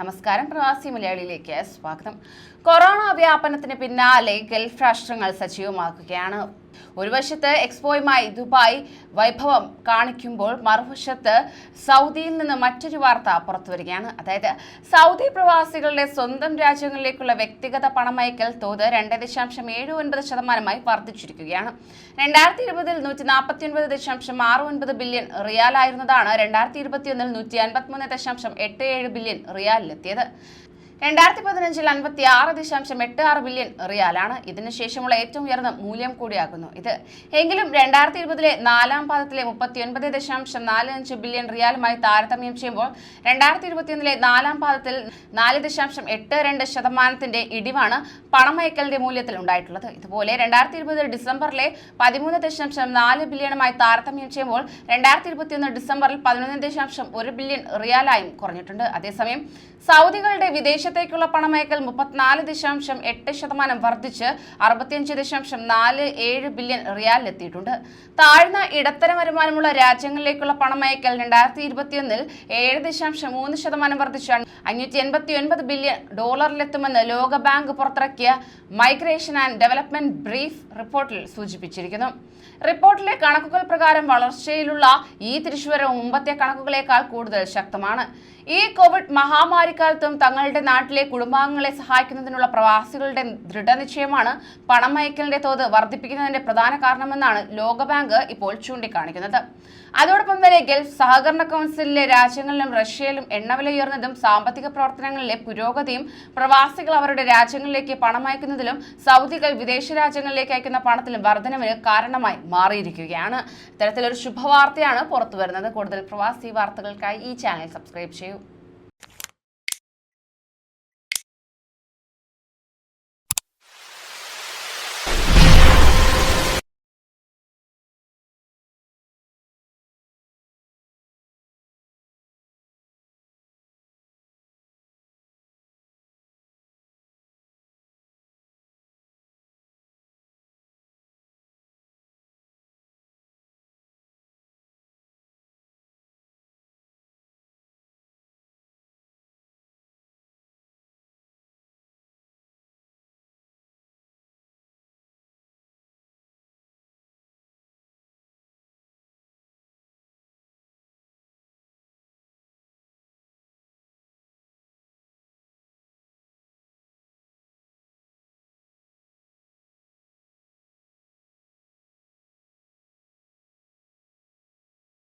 നമസ്കാരം. പ്രവാസി മലയാളിയിലേക്ക് സ്വാഗതം. കൊറോണ വ്യാപനത്തിന് പിന്നാലെ ഗൾഫ് രാഷ്ട്രങ്ങൾ സജീവമാക്കുകയാണ്. ഒരു വശത്ത് എക്സ്പോയുമായി ദുബായ് വൈഭവം കാണിക്കുമ്പോൾ മറുവശത്ത് സൗദിയിൽ നിന്ന് മറ്റൊരു വാർത്ത പുറത്തുവരികയാണ് അതായത് സൗദി പ്രവാസികളുടെ സ്വന്തം രാജ്യങ്ങളിലേക്കുള്ള വ്യക്തിഗത പണമയക്കൽ തോത് രണ്ട് ദശാംശം ഏഴ് ഒൻപത് ശതമാനമായി വർദ്ധിച്ചിരിക്കുകയാണ്. രണ്ടായിരത്തി ഇരുപതിൽ നൂറ്റി നാൽപ്പത്തി ഒൻപത് ദശാംശം ആറ് ഒൻപത് ബില്യൺ റിയാലായിരുന്നതാണ് രണ്ടായിരത്തി ഇരുപത്തിയൊന്നിൽ നൂറ്റി അൻപത്തിമൂന്ന് ദശാംശം എട്ട് ഏഴ് ബില്യൺ റിയാലിലെത്തിയത്. രണ്ടായിരത്തി പതിനഞ്ചിൽ അൻപത്തി ആറ് ദശാംശം എട്ട് ആറ് ബില്യൺ റിയാലാണ്. ഇതിനുശേഷമുള്ള ഏറ്റവും ഉയർന്ന മൂല്യം കൂടിയാക്കുന്നു ഇത്. എങ്കിലും രണ്ടായിരത്തി ഇരുപതിലെ നാലാം പാദത്തിലെ മുപ്പത്തി ഒൻപത് ദശാംശം നാല് അഞ്ച് ബില്യൺ റിയാലുമായി താരതമ്യം ചെയ്യുമ്പോൾ രണ്ടായിരത്തി ഇരുപത്തിയൊന്നിലെ നാലാം പാദത്തിൽ നാല് ദശാംശം എട്ട് രണ്ട് ശതമാനത്തിന്റെ ഇടിവാണ് പണമയക്കലിന്റെ മൂല്യത്തിൽ ഉണ്ടായിട്ടുള്ളത്. ഇതുപോലെ രണ്ടായിരത്തി ഇരുപത് ഡിസംബറിലെ പതിമൂന്ന് ദശാംശം നാല് ബില്യണുമായി താരതമ്യം ചെയ്യുമ്പോൾ രണ്ടായിരത്തി ഇരുപത്തിയൊന്ന് ഡിസംബറിൽ പതിനൊന്ന് ദശാംശം ഒരു ബില്യൺ റിയാലായും കുറഞ്ഞിട്ടുണ്ട്. അതേസമയം സൗദികളുടെ വിദേശത്തേക്കുള്ള പണമയക്കൽ മുപ്പത്തിനാല് ദശാംശം എട്ട് ശതമാനം വർദ്ധിച്ച് അറുപത്തിയഞ്ച് ദശാംശം നാല് ഏഴ് ബില്യൺ റിയാലിലെത്തിയിട്ടുണ്ട് താഴ്ന്ന ഇടത്തരം വരുമാനമുള്ള രാജ്യങ്ങളിലേക്കുള്ള പണമയക്കൽ രണ്ടായിരത്തി ഇരുപത്തിയൊന്നിൽ ഏഴ് ദശാംശം മൂന്ന് ശതമാനം വർദ്ധിച്ച് അഞ്ഞൂറ്റി എൺപത്തി ഒൻപത് ബില്യൺ ഡോളറിലെത്തുമെന്ന് ലോകബാങ്ക് പുറത്തിറക്കിയ മൈഗ്രേഷൻ ആൻഡ് ഡെവലപ്മെന്റ് ബ്രീഫ് റിപ്പോർട്ടിൽ സൂചിപ്പിച്ചിരിക്കുന്നു. റിപ്പോർട്ടിലെ കണക്കുകൾ പ്രകാരം വളർച്ചയിലുള്ള ഈ തിരിച്ചുവരവ് മുമ്പത്തെ കണക്കുകളേക്കാൾ കൂടുതൽ ശക്തമാണ്. ഈ കോവിഡ് മഹാമാരിക്കാലത്തും തങ്ങളുടെ നാട്ടിലെ കുടുംബാംഗങ്ങളെ സഹായിക്കുന്നതിനുള്ള പ്രവാസികളുടെ ദൃഢനിശ്ചയമാണ് പണമയക്കലിന്റെ തോത് വർദ്ധിപ്പിക്കുന്നതിന്റെ പ്രധാന കാരണമെന്നാണ് ലോകബാങ്ക് ഇപ്പോൾ ചൂണ്ടിക്കാണിക്കുന്നത്. അതോടൊപ്പം തന്നെ ഗൾഫ് സഹകരണ കൗൺസിലിലെ രാജ്യങ്ങളിലും റഷ്യയിലും എണ്ണവില ഉയർന്നതും സാമ്പത്തിക പ്രവർത്തനങ്ങളിലെ പുരോഗതിയും പ്രവാസികൾ അവരുടെ രാജ്യങ്ങളിലേക്ക് പണമയക്കുന്നതിലും സൗദികൾ വിദേശ രാജ്യങ്ങളിലേക്ക് അയക്കുന്ന പണത്തിലും വർധനവിന് കാരണമായി മാറിയിരിക്കുകയാണ്. ഇത്തരത്തിലൊരു ശുഭവാർത്തയാണ് പുറത്തുവരുന്നത്. കൂടുതൽ പ്രവാസി വാർത്തകൾക്കായി ഈ ചാനൽ സബ്സ്ക്രൈബ് ചെയ്യൂ.